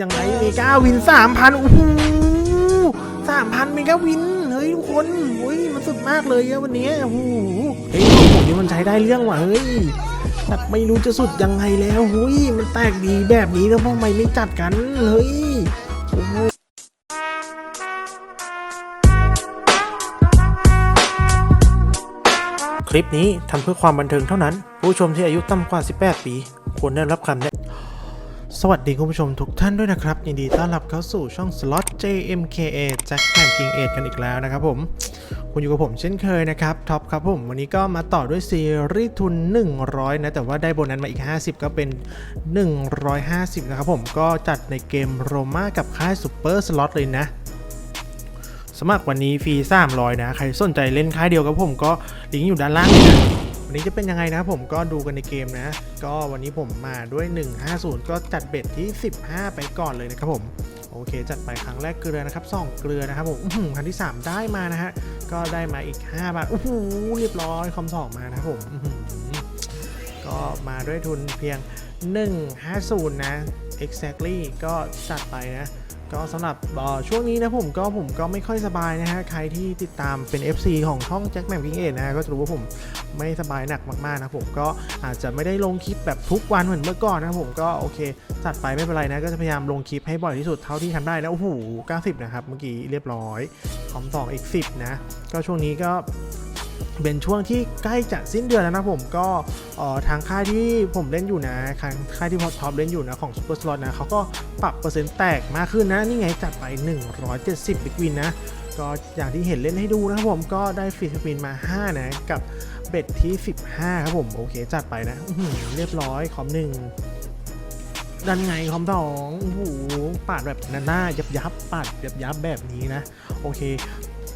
ยังไงเมกาวินสามพันโอ้โหสามพันเมกาวิน เฮ้ยทุกคนเฮ้ยมันสุดมากเลยอะวันนี้โอ้โหเฮ้ยของผมนี่มันใช้ได้เรื่องว่ะเฮ้ยแต่ไม่รู้จะสุดยังไงแล้วเฮ้ยมันแตกดีแบบนี้แล้วทำไมไม่จัดกันเฮ้ยโอ้โหคลิปนี้ทำเพื่อความบันเทิงเท่านั้น ผู้ชมที่อายุต่ำกว่า 18 ปี ควรได้รับคำแนะ สวัสดีคุณผู้ชมทุกท่านด้วยนะครับ ยินดีต้อนรับเข้าสู่ช่อง Slot JMKA Jack Man King 8กันอีกแล้วนะครับผมคุณอยู่กับผมเช่นเคยนะครับท็อปครับผม วันนี้ก็มาต่อด้วยซีรีส์ทุน 100 นะ แต่ว่าได้โบนัสมาอีก 50 ก็เป็น 150 นะครับผมก็จัดในเกมโรม่ากับค่ายซูเปอร์สล็อตเลยนะสมัครวันนี้ฟรี300 นะ ใครสนใจเล่นค่ายเดียวกับผมก็ลิงก์อยู่ด้านล่างนะ วันนี้จะเป็นยังไงนะผมก็ดูกันในเกมนะ ก็วันนี้ผมมาด้วย 150 ก็จัดเบ็ดที่ 15 ไปก่อนเลยนะครับผมโอเค จัดไปครั้งแรกเกลือนะครับ2เกลือนะครับผมอื้อหือครั้งที่ 3 ได้มานะฮะก็ได้มาอีก 5 บาทโอ้โหเรียบร้อยคอมสองมานะครับผมก็มาด้วยทุนเพียง 150 นะ exactly ก็จัดไปนะก็สำหรับบ่อช่วงนี้นะผมก็ผมก็ไม่ค่อยสบายนะฮะ ใครที่ติดตามเป็น FC ของช่องแจ็คแม k พิงเอนะฮะ ก็จะรู้ว่าผม ไม่สบายหนักมากๆนะผมก็อาจจะไม่ได้ลงคลิปแบบทุกวันเหมือนเมื่อก่อนนะผมก็โอเคจัดไปไม่เป็นไรนะก็จะพยายามลงคลิปให้บ่อยที่สุดเท่าที่ทำได้นะโอ้โห90 นะครับ เมื่อกี้เรียบร้อยคอมสองอีก10 นะ ก็ช่วงนี้ก็เป็นช่วงที่ใกล้จะสิ้นเดือนแล้วนะผมก็ทางค่ายที่ผมเล่นอยู่นะทางค่ายที่พอท็อปเล่นอยู่นะของ Super Slot นะเขาก็ปรับเปอร์เซ็นต์แตกมากขึ้นนะ นี่ไงจัดไป 170 บิกวินนะ ก็อย่างที่เห็นเล่นให้ดูนะครับผมก็ได้ฟรีสปินมา 5 นะ กับ เบ็ดที่ 15 ครับผม โอเค จัดไปนะเรียบร้อยคอมหนึ่งดันไงคอมสองโอ้โหปาดแบบหน้ายับยับปาดยับยับแบบนี้นะ โอเค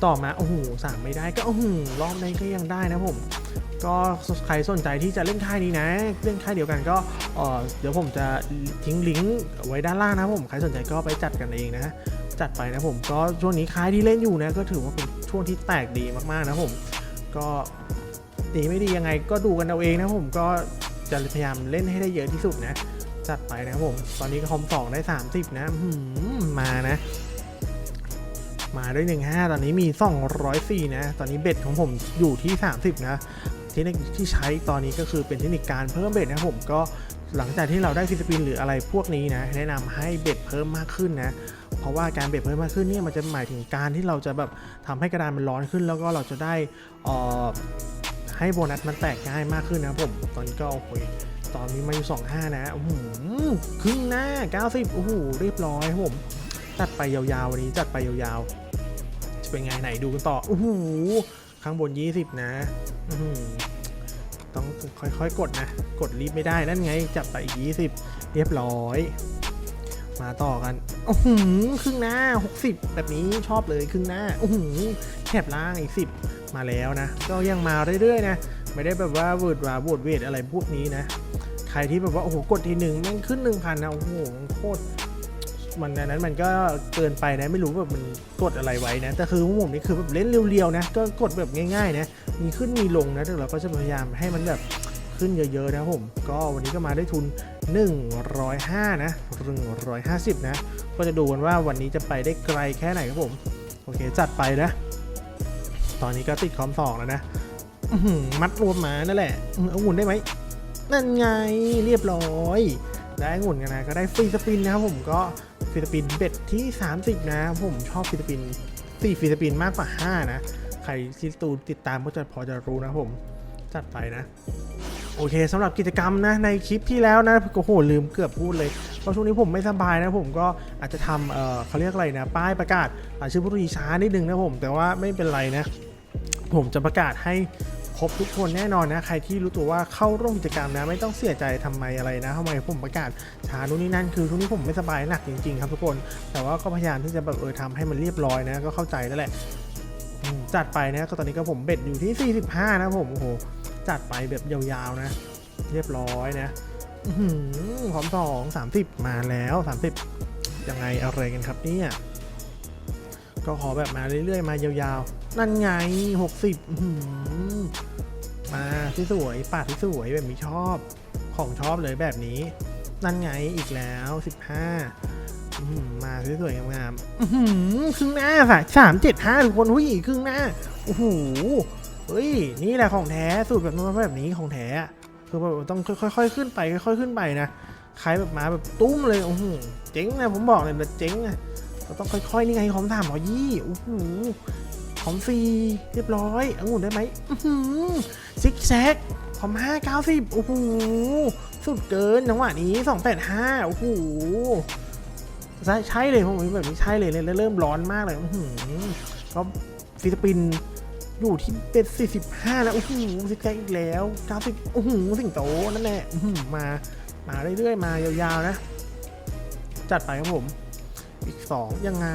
ต่อมาโอ้โหสามไม่ได้ก็โอ้โหรอบนี้ก็ยังได้นะผมก็ใครสนใจที่จะเล่นค่ายนี้นะ เล่นค่ายเดียวกันก็เออเดี๋ยวผมจะทิ้งลิงก์ไว้ด้านล่างนะผม ใครสนใจก็ไปจัดกันเองนะ จัดไปนะผมก็ช่วงนี้ค่ายที่เล่นอยู่นะ ก็ถือว่าเป็นช่วงที่แตกดีมากๆนะผม ก็ ดีไม่ดียังไงก็ดูกันเอาเองนะผมก็จะพยายามเล่นให้ได้เยอะที่สุดนะ จัดไปนะครับผม ตอนนี้ก็คอมสองได้ 30 นะมานะ มาด้วย 15 ตอนนี้มี 204 นะ ตอนนี้เบ็ดของผมอยู่ที่ 30 นะ เทคนิคที่ใช้ตอนนี้ก็คือเป็นเทคนิคการเพิ่มเบ็ดนะผมก็หลังจากที่เราได้ฟิสปินหรืออะไรพวกนี้นะ แนะนำให้เบ็ดเพิ่มมากขึ้นนะ เพราะว่าการเบ็ดเพิ่มมากขึ้นเนี่ยมันจะหมายถึงการที่เราจะแบบทำให้กระดานมันร้อนขึ้น แล้วก็เราจะได้อ่อ ให้โบนัสมันแตกง่ายมากขึ้นนะผม ตอนนี้ก็โอเคตอนนี้มาอยู่25 นะโอ้โหครึ่งหน้า 90โอ้โหเรียบร้อยผมจัดไปยาวๆวันนี้จัดไปยาวๆ จะเป็นไงไหนดูกันต่อโอ้โหข้างบน 20 นะอื้อหือต้องค่อยๆ กดนะ กดรีบไม่ได้นั่นไง จับไปอีก 20 เรียบร้อย มาต่อกันโอ้โหครึ่งหน้า 60 แบบนี้ชอบเลยครึ่งหน้าโอ้โหแถบล่างอีก 10 มาแล้วนะ ก็ยังมาเรื่อยๆนะ ไม่ได้แบบว่าเวิร์ดว่าบวดเวทอะไรพวกนี้นะ ใครที่แบบว่าโอ้โหกดทีหนึ่งแม่งขึ้น1,000นะโอ้โหโคตรมันนั้นมันก็เกินไปนะไม่รู้แบบมันกดอะไรไว้นะแต่คือผมนี่คือแบบเล่นเรียวๆนะก็กดแบบง่ายๆนะมีขึ้นมีลงนะแต่เราก็จะพยายามให้มันแบบขึ้นเยอะๆนะครับผม ก็วันนี้ก็มาได้ทุน 105 นะ 150 นะ ก็จะดูกันว่าวันนี้จะไปได้ไกลแค่ไหนครับผม โอเค จัดไปนะ ตอนนี้ก็ติดคอมสองแล้วนะมัดรวมมานั่นแหละเอาหุ่นได้ไหมนั่นไงเรียบร้อย ได้องุ่นกันนะก็ได้ฟรีสปินนะครับผมก็ฟรีสปินเบ็ดที่ 30 นะ ผมชอบฟรีสปิน4ฟรีสปินมากกว่า 5 นะ ใครที่ตูติดตามก็จะพอจะรู้นะผมจัดไปนะ โอเคสำหรับกิจกรรมนะในคลิปที่แล้วนะโอ้โหลืมเกือบพูดเลยเพราะช่วงนี้ผมไม่สบายนะผมก็อาจจะทำเออเขาเรียกอะไรนะ ป้ายประกาศรายชื่อผู้โชคดีช้านิดนึงนะผม แต่ว่าไม่เป็นไรนะ ผมจะประกาศให้ครบทุกคนแน่นอนนะ ใครที่รู้ตัวว่าเข้าร่วมกิจกรรมนะ ไม่ต้องเสียใจทำไมอะไรนะทำไมผมประกาศช้านู่นนี่นั่นคือช่วงนี้ผมไม่สบายหนักจริงๆ ครับทุกคน แต่ว่าก็พยายามที่จะแบบเออทำให้มันเรียบร้อยนะ ก็เข้าใจนั่นแหละจัดไปนะก็ตอนนี้ก็ผมเบ็ดอยู่ที่ 45 นะผมโอ้โหจัดไปแบบยาวๆนะ เรียบร้อยนะอื้อหือพร้อมสองสามสิบมาแล้วสามสิบยังไงอะไรกันครับเนี่ย ก็ขอแบบมาเรื่อยๆ มายาวๆ นั่นไงหกสิบมาที่สวยปาดที่สวยแบบนี้ชอบ ของชอบเลยแบบนี้ นั่นไงอีกแล้ว 15สวยๆงามๆครึ่งหน้าค่ะสามเจ็ดห้าทุกคนหุ้ยครึ่งหน้าโอ้โหเฮ้ย นี่แหละของแท้สูตรแบบนู้นแบบนี้ของแท้คือแบบต้องค่อยๆขึ้นไปค่อยๆขึ้นไปนะใครแบบมาแบบตุ้มเลยโอ้โหเจ๋งนะผมบอกเลยนะเจ๋งนะ เราต้องค่อยๆนี่ไงของสามร้อยี่โอ้โหของฟรีเรียบร้อยองุ่นได้ไหมซิกแซกของห้าเก้าสิบโอ้โหสุดเกินจังหวะนี้สองแปดห้าโอ้โหใช่ใช่เลยผมแบบนี้ใช่เลยแล้วเริ่มร้อนมากเลยอื้อหือก็ฟิลิปปินอยู่ที่เป็น 45 แล้วโอ้โหซิกแซกอีกแล้ว 90โอ้โหสิงโตนั่นแหละมา มาเรื่อยๆ มายาวๆ นะ จัดไปครับผม อีก 2 ยังไง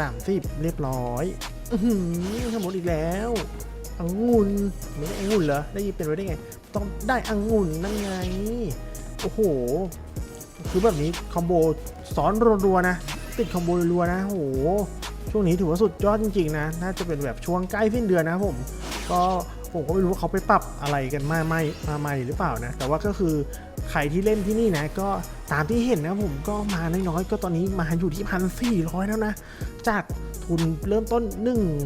30 เรียบร้อยอือหือทั้งหมดอีกแล้วองุ่นไม่ได้องุ่นเหรอ ได้ยินเป็นไปได้ไง ต้องได้องุ่นนั่นไง โอ้โห คือแบบนี้คอมโบซ้อนรัวๆนะ ติดคอมโบรัวๆนะโอ้โห ช่วงนี้ถือว่าสุดยอดจริงๆนะ น่าจะเป็นแบบช่วงใกล้สิ้นเดือนนะผม ก็ผมก็ไม่รู้ว่าเขาไปปรับอะไรกันมาใหม่มาใหม่หรือเปล่านะ แต่ว่าก็คือ ใครที่เล่นที่นี่นะก็ตามที่เห็นนะผมก็มาน้อยๆก็ตอนนี้มาอยู่ที่พันสี่ร้อยแล้วนะ จากทุนเริ่มต้น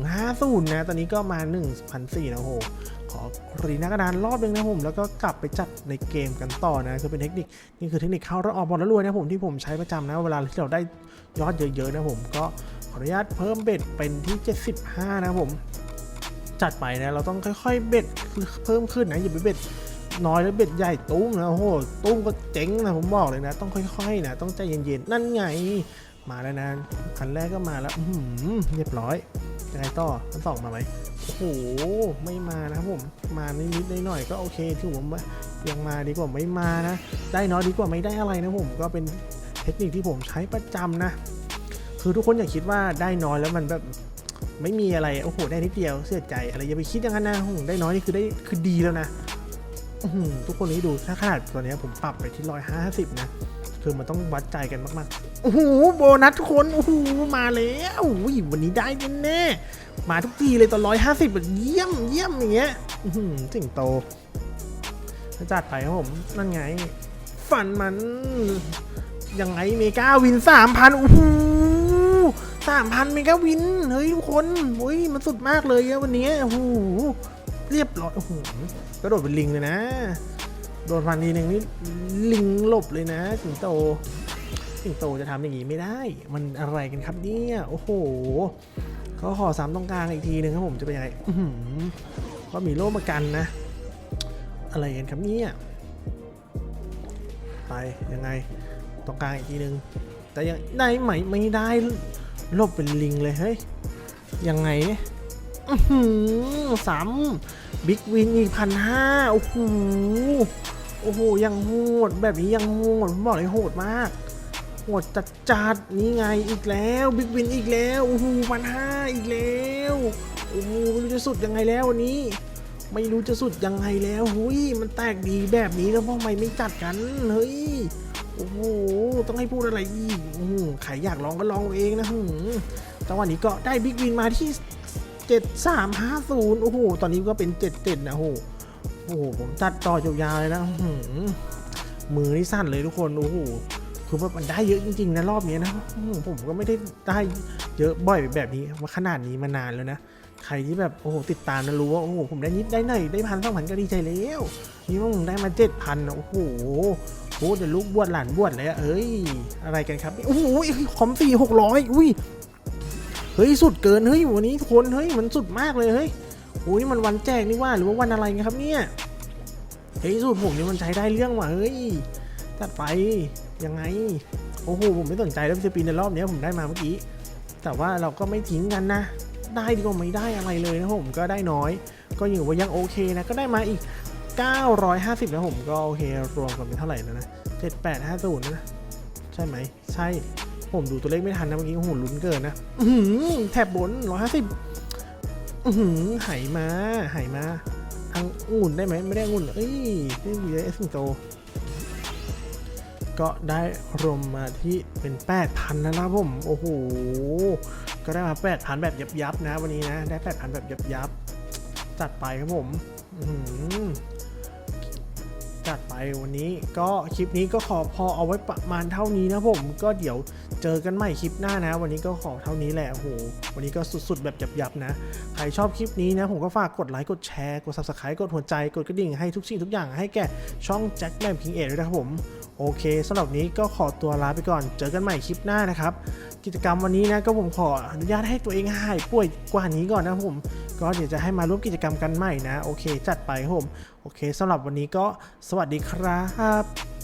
150นะ ตอนนี้ก็มา 1,400นะโอ้โหขอรีน้ากระดานรอบนึงนะผม แล้วก็กลับไปจัดในเกมกันต่อนะ คือเป็นเทคนิค นี่คือเทคนิคเข้าแล้วออกบอลแล้วรวยนะผมที่ผมใช้ประจำนะ เวลาที่เราได้ยอดเยอะๆนะผม ก็ขออนุญาตเพิ่มเบ็ดเป็นที่ 75 นะผม จัดไปนะ เราต้องค่อยๆเบ็ดเพิ่มขึ้นนะอย่าไปเบ็ด น้อยแล้วเบ็ดใหญ่ตุ้มนะโอ้โหตุ้มก็เจ๊งนะผมบอกเลยนะ ต้องค่อยๆนะต้องใจเย็นๆนั่นไง มาแล้วนะคันแรกก็มาแล้วอื้อหือเรียบร้อยยังไงต่อคันสองมาไหมโอ้โหไม่มานะครับผมมานิดๆหน่อยๆก็โอเคถือว่ายังมาดีกว่าไม่มานะ ได้น้อยดีกว่าไม่ได้อะไรนะผมก็เป็นเทคนิคที่ผมใช้ประจำนะ คือทุกคนอย่าคิดว่าได้น้อยแล้วมันแบบไม่มีอะไรโอ้โหได้นิดเดียวเสียใจอะไรอย่าไปคิดอย่างนั้นนะโอ้โหได้น้อยนี่คือได้คือดีแล้วนะ ทุกคนนี้ดูถ้าขนาดตัวนี้ผมปรับไปที่ร้อยห้าสิบนะ คือมันต้องวัดใจกันมากๆ โอ้โหโบนัสทุกคนโอ้โหมาแล้วอุ้ยวันนี้ได้แน่มาทุกทีเลยตอนร้อยห้าสิบแบบเยี่ยมเยี่ยมอย่างเงี้ยอื้อหือสิงโตจัดไปครับผมนั่นไง ฝันมัน ยังไงเมกาวินสามพันโอ้โหสามพันเมกาวิน เฮ้ยทุกคนโอ้ยมันสุดมากเลยอะวันนี้โอ้โห เรียบร้อยโอ้โหกระโดดเป็นลิงเลยนะ โดนฟันทีหนึ่งนี่ลิงหลบเลยนะสิงโตสิงโตจะทำอย่างนี้ไม่ได้ มันอะไรกันครับเนี่ยโอ้โหก็ขอสามตรงกลางอีกทีหนึ่งครับผมจะเป็นยังไงก็มีโล่ประกันนะ อะไรกันครับเนี่ยไปยังไงตรงกลางอีกทีหนึ่งแต่ยังได้ไหมไม่ได้ลบเป็นลิงเลยเฮ้ยยังไงเนี่ย สามบิ๊กวินอีกพันห้าโอ้โหโอ้โห ยังโหด แบบนี้ยังโหดผมบอกเลยโหดมาก โหดจัดจัดนี่ไงอีกแล้วบิ๊กวินอีกแล้วโอ้โหพันห้าอีกแล้วโอ้โหไม่รู้จะสุดยังไงแล้ววันนี้ ไม่รู้จะสุดยังไงแล้วหุยมันแตกดีแบบนี้แล้วทำไมไม่จัดกันเฮ้ยโอ้โหต้องให้พูดอะไรอีกใครอยากลองก็ลองเอาเองนะหืมจังหวะนี้ก็ได้บิ๊กวินมาที่ 7350 โอ้โห ตอนนี้ก็เป็น 77 นะโอ้โหโอ้โหผมจัดต่อยาวๆเลยนะหือมือนี่สั่นเลยทุกคน โอ้โห คือว่ามันได้เยอะจริงๆนะรอบนี้นะผมก็ไม่ได้ได้เยอะบ่อยแบบนี้มาขนาดนี้มานานแล้วนะ ใครที่แบบโอ้โหติดตามนะรู้ว่าโอ้โหผมได้นิดได้หน่อยได้พันสองพันก็ดีใจแล้วนี่ว่าผมได้มาเจ็ดพันโอ้โหโอ้เดี๋ยวลูกบวชหลานบวชเลยอะเอ้ย อะไรกันครับ โอ้โหคอมสี่หกร้อยอุ้ย เฮ้ยสุดเกินเฮ้ยวันนี้คนเฮ้ยมันสุดมากเลยเฮ้ยโอ้ยนี่มันวันแจกนี่ว่าหรือว่าวันอะไรกันครับเนี่ยเฮ้ยสูตรผมนี่มันใช้ได้เรื่องว่ะเฮ้ยจัดไปยังไงโอ้โหผมไม่สนใจแล้วสปีนในรอบนี้ผมได้มาเมื่อกี้ แต่ว่าเราก็ไม่ทิ้งกันนะ ได้ดีกว่าไม่ได้อะไรเลยนะผมก็ได้น้อย ก็อยู่ว่ายังโอเคนะก็ได้มาอีก 950นะผมก็โอเครวมกันเป็นเท่าไหร่แล้วนะ7850นะใช่ไหมใช่ ผมดูตัวเลขไม่ทันนะเมื่อกี้โอ้โหลุ้นเกินนะแถบบน150อือหือไหายมาไหมาอังองุ่นได้ไหมไม่ได้องุ่นเอ้ยนี่วีเอสสิงโต ก็ได้รวมมาที่เป็น 8,000แล้วนะผม โอ้โห ก็ได้มา 8,000 แบบยับๆนะวันนี้นะ ได้ 8,000 แบบยับๆจัดไปครับผม อื้อหือจัดไป วันนี้ก็คลิปนี้ก็ขอพอเอาไว้ประมาณเท่านี้นะผมก็เดี๋ยวเจอกันใหม่คลิปหน้านะ วันนี้ก็ขอเท่านี้แหละโอ้โหวันนี้ก็สุดๆ แบบยับๆนะ ใครชอบคลิปนี้นะ ผมก็ฝากกดไลค์กดแชร์กด subscribe กดหัวใจกดกระดิ่งให้ทุกสิ่งทุกอย่างให้แก่ช่องแจ็คแมนพิงเอด้วยนะครับผมโอเคสำหรับนี้ก็ขอตัวลาไปก่อน เจอกันใหม่คลิปหน้านะครับ กิจกรรมวันนี้นะก็ผมขออนุญาตให้ตัวเองหายป่วยกว่านี้ก่อนนะครับผม ก็เดี๋ยวจะให้มาร่วมกิจกรรมกันใหม่นะ โอเค จัดไปผม โอเคสำหรับวันนี้ก็สวัสดีครับ